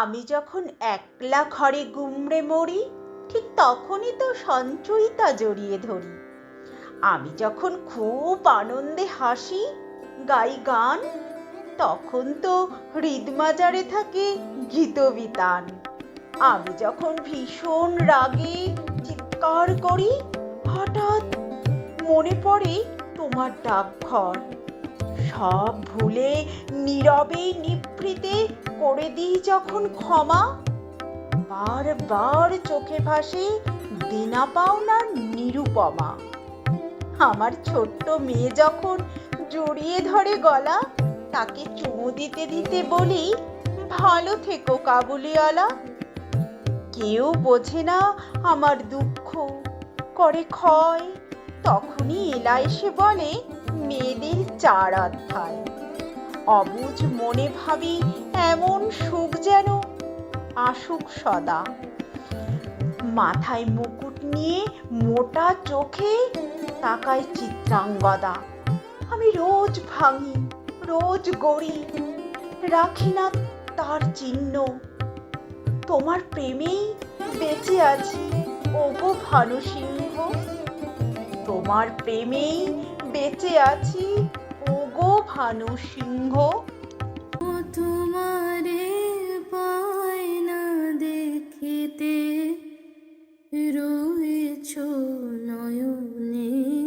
আমি যখন একলা ঘরে গুমড়ে মরি, ঠিক তখনই তো সঞ্চয়িতা জড়িয়ে ধরি। আমি যখন খুব আনন্দে হাসি, গাই গান, তখন তো হৃদমাজারে থাকে গীতবিতান। আমি যখন ভীষণ রাগে চিৎকার করি, হঠাৎ মনে পড়ে তোমার ডাকঘর। সব ভুলে নীরবে নিভৃতে করে দিই যখন ক্ষমা, বারবার চোখে ভাসে দেনা পাওনার নিরুপমা। আমার ছোট্ট মেয়ে যখন জড়িয়ে ধরে গলা, তাকে চুমু দিতে দিতে বলি, ভালো থেকো কাবুলিওয়ালা। কেউ বোঝে না আমার দুঃখ, করে ক্ষয়। তখনই এলা এসে বলে, মেয়েদের চার অধ্যায় অবুঝ মনে ভাবি এমন সুখ যেন আসুক সদা। মাথায় মুকুট নিয়ে মোটা চোখে তাকায় চিত্রাঙ্গদা। আমি রোজ ভাঙি, রোজ গড়ি, রাখি না তার চিহ্ন। তোমার প্রেমেই বেঁচে আছি, ওগো ভানু সিংহ তোমার প্রেমেই বেঁচে আছি ভানু সিংহ। তোমারে পায় না দেখিতে রয়েছ নয়নে।